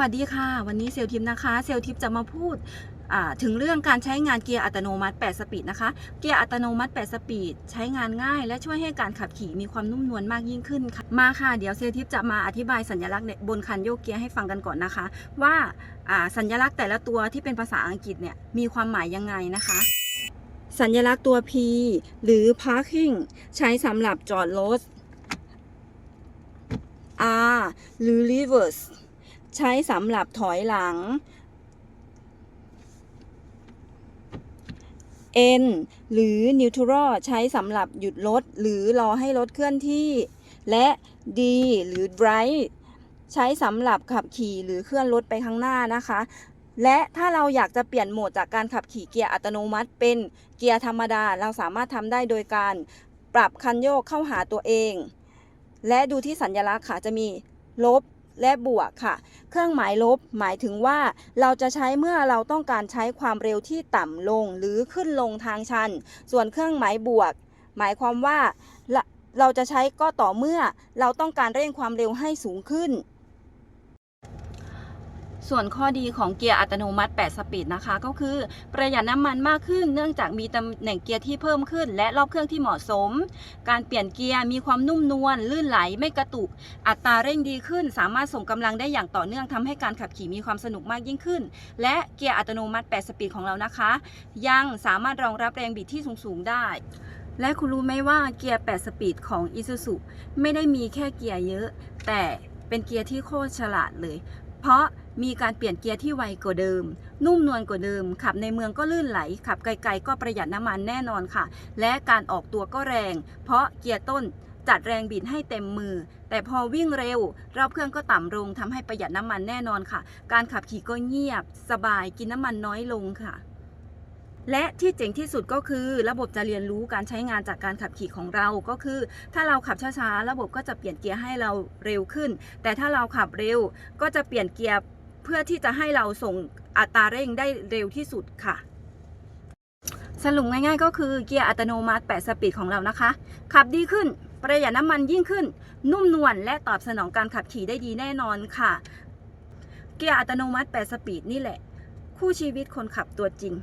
วัสดีค่ะ วันนี้เซลทิปนะคะ เซลทิปจะมาพูดถึงเรื่องการใช้งานเกียร์อัตโนมัติ 8 สปีดนะคะ เกียร์อัตโนมัติ 8 สปีด ใช้งานง่าย และช่วยให้การขับขี่มีความนุ่มนวลมากยิ่งขึ้นค่ะ มาค่ะเดี๋ยวเซลทิปจะมาอธิบายสัญลักษณ์บนคันโยกเกียร์ให้ฟังกันก่อนนะคะ ว่าอ่าสัญลักษณ์แต่ละตัวที่เป็นภาษาอังกฤษเนี่ยมีความหมายยังไงนะคะ สัญลักษณ์ตัว P หรือ parking ใช้สำหรับจอดรถ R หรือ reverse ใช้สำหรับถอยหลัง N หรือ neutral ใช้สำหรับหยุดรถหรือรอให้รถเคลื่อนที่ และ D หรือ drive ใช้สำหรับขับขี่หรือเคลื่อนรถไปข้างหน้านะคะ และถ้าเราอยากจะเปลี่ยนโหมดจากการขับขี่เกียร์อัตโนมัติเป็นเกียร์ธรรมดา เราสามารถทำได้โดยการปรับคันโยกเข้าหาตัวเอง และดูที่สัญลักษณ์ค่ะจะมีลบ และบวกค่ะ เครื่องหมายลบหมายถึงว่าเราจะใช้เมื่อเราต้องการใช้ความเร็วที่ต่ำลงหรือขึ้นลงทางชัน ส่วนเครื่องหมายบวก หมายความว่าเราจะใช้ก็ต่อเมื่อเราต้องการเร่งความเร็วให้สูงขึ้น ส่วนข้อดีของเกียร์อัตโนมัติ 8 สปีดนะคะ ก็คือประหยัดน้ำมันมากขึ้น เนื่องจากมีตำแหน่งเกียร์ที่เพิ่มขึ้น และรอบเครื่องที่เหมาะสม การเปลี่ยนเกียร์มีความนุ่มนวลลื่นไหลไม่กระตุก อัตราเร่งดีขึ้น สามารถส่งกำลังได้อย่างต่อเนื่องทำให้การขับขี่มีความสนุกมากยิ่งขึ้น และเกียร์อัตโนมัติ 8 สปีดของเรานะคะ ยังสามารถรองรับแรงบิดที่สูงๆได้และคุณรู้ไหมว่าเกียร์ 8 สปีดของ Isuzu ไม่ได้มีแค่เกียร์เยอะ แต่เป็นเกียร์ที่โคตรฉลาดเลย เพราะมีการเปลี่ยนเกียร์ที่ไวกว่าเดิม นุ่มนวลกว่าเดิม ขับในเมืองก็ลื่นไหล ขับไกลๆก็ประหยัดน้ำมันแน่นอนค่ะ และการออกตัวก็แรง เพราะเกียร์ต้นจัดแรงบิดให้เต็มมือ แต่พอวิ่งเร็ว รอบเครื่องก็ต่ำลงทำให้ประหยัดน้ำมันแน่นอนค่ะ การขับขี่ก็เงียบ สบายกินน้ำมันน้อยลงค่ะและที่เจ๋งที่สุดก็คือระบบจะเรียนรู้การใช้งานจากการขับขี่ของเราก็คือ ถ้าเราขับช้าๆ ระบบก็จะเปลี่ยนเกียร์ให้เราเร็วขึ้น แต่ถ้าเราขับเร็วก็จะเปลี่ยนเกียร์ เพื่อที่จะให้เราส่งอัตราเร่งได้เร็วที่สุดค่ะ สรุปง่ายๆก็คือเกียร์อัตโนมัติ 8 สปีดของเรานะคะ ขับดีขึ้นประหยัดน้ำมันยิ่งขึ้น นุ่มนวลและตอบสนองการขับขี่ได้ดีแน่นอนค่ะ เกียร์อัตโนมัติ 8 สปีดนี่แหละ คู่ชีวิตคนขับตัวจริง